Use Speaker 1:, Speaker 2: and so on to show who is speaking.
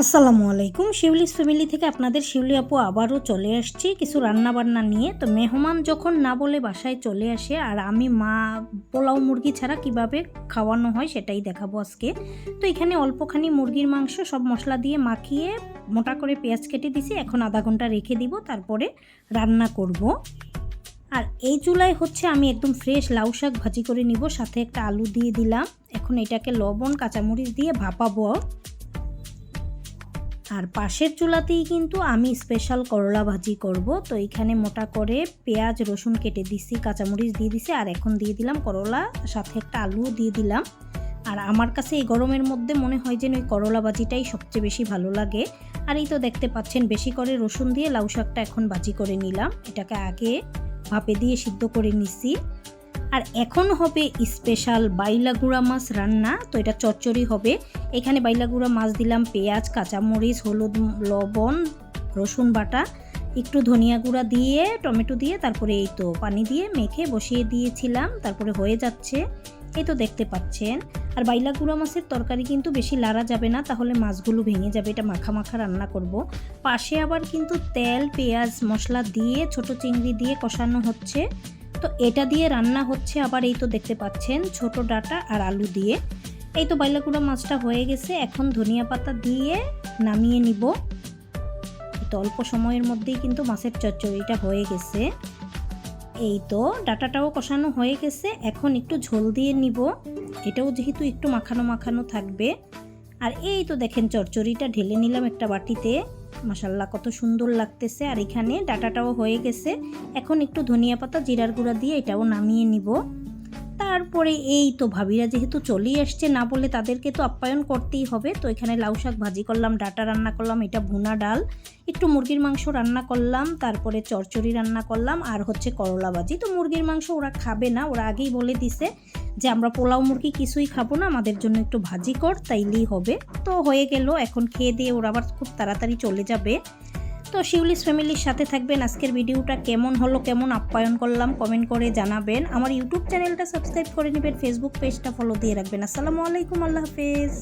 Speaker 1: আসসালামু আলাইকুম। শিউলিস ফ্যামিলি থেকে আপনাদের শিউলি আপু আবারও চলে আসছি কিছু রান্না বান্না নিয়ে। তো মেহমান যখন না বলে বাসায় চলে আসে, আর আমি মা পোলাও মুরগি ছাড়া কীভাবে খাওয়ানো হয় সেটাই দেখাবো আজকে। তো এখানে অল্পখানি মুরগির মাংস সব মশলা দিয়ে মাখিয়ে মোটা করে পেঁয়াজ কেটে দিছি। এখন আধা ঘণ্টা রেখে দিব, তারপরে রান্না করব। আর এই চুলায় হচ্ছে আমি একদম ফ্রেশ লাউ শাক ভাজি করে নিব। সাথে একটা আলু দিয়ে দিলাম। এখন এটাকে লবণ, কাঁচামরিচ দিয়ে ভাপাবো। আর পাশের চুলাতেই কিন্তু আমি স্পেশাল করলা ভাজি করব। তো এখানে মোটা করে পেঁয়াজ, রসুন কেটে দিছি, কাঁচামরিচ দিয়ে দিছি, আর এখন দিয়ে দিলাম করলা, সাথে একটা আলু দিয়ে দিলাম। আর আমার কাছে এই গরমের মধ্যে মনে হয় যেন ওই করলা ভাজিটাই সবচেয়ে বেশি ভালো লাগে। আর এই তো দেখতে পাচ্ছেন, বেশি করে রসুন দিয়ে লাউ শাকটা এখন ভাজি করে নিলাম। এটাকে আগে ভাপে দিয়ে সিদ্ধ করে নিছি। আর এখন হবে স্পেশাল বাইলা গুঁড়া মাছ রান্না, তো এটা চচ্চড়ি হবে। এখানে বাইলা গুঁড়া মাছ দিলাম পেঁয়াজ, কাঁচামরিচ, হলুদ, লবণ, রসুন বাটা, একটু ধনিয়া গুঁড়া দিয়ে, টমেটো দিয়ে, তারপরে এই তো পানি দিয়ে মেখে বসিয়ে দিয়েছিলাম, তারপরে হয়ে যাচ্ছে, এই তো দেখতে পাচ্ছেন। আর বাইলা গুঁড়া মাছের তরকারি কিন্তু বেশি লাড়া যাবে না, তাহলে মাছগুলো ভেঙে যাবে, এটা মাখা মাখা রান্না করব। পাশে আবার কিন্তু তেল, পেঁয়াজ, মশলা দিয়ে, ছোট চিংড়ি দিয়ে কষানো হচ্ছে। তো এটা দিয়ে রান্না হচ্ছে, আবার এই তো দেখতে পাচ্ছেন, ছোট ডাটা আর আলু দিয়ে। এই তো বাইলাকুড়া মাছটা হয়ে গেছে, এখন ধনিয়া পাতা দিয়ে নামিয়ে নিব। তো অল্প সময়ের মধ্যেই কিন্তু মাছের চচ্চড়িটা হয়ে গেছে। এই তো ডাটাটাও কষানো হয়ে গেছে, এখন একটু ঝোল দিয়ে নিব। এটাও যেহেতু একটু মাখানো মাখানো থাকবে। আর এই তো দেখেন, চচ্চড়িটা ঢেলে নিলাম একটা বাটিতে। মাসাল্লাহ কত সুন্দর লাগতেছে। আর এখানে ডাটাটাও হয়ে গেছে। এখন একটু ধনিয়া পাতা, জিরার গুঁড়া দিয়ে এটাও নামিয়ে নিব। তারপরে এই তো ভাবিরা যেহেতু চলেই আসছে, না বলে তাদেরকে তো আপ্যায়ন করতেই হবে। তো এখানে লাউ শাক ভাজি করলাম, ডাটা রান্না করলাম, এটা ভুনা ডাল, একটু মুরগির মাংস রান্না করলাম, তারপরে চরচড়ি রান্না করলাম, আর হচ্ছে করলা ভাজি। তো মুরগির মাংস ওরা খাবে না, ওরা আগেই বলে দিছে যে আমরা পোলাও মুরগি কিছুই খাব না, আমাদের জন্য একটু ভাজি কর, তাইলেই হবে। তো হয়ে গেল, এখন খেয়ে দিয়ে ওরা আবার খুব তাড়াতাড়ি চলে যাবে। তো শিউলিস ফ্যামিলির সাথে থাকবেন। আজকের ভিডিওটা কেমন হলো, কেমন আপ্যায়ন করলাম কমেন্ট করে জানাবেন। আমার ইউটিউব চ্যানেলটা সাবস্ক্রাইব করে নেবেন ফেসবুক পেজটা ফলো দিয়ে রাখবেন। আসসালামু আলাইকুম, আল্লাহ হাফেজ।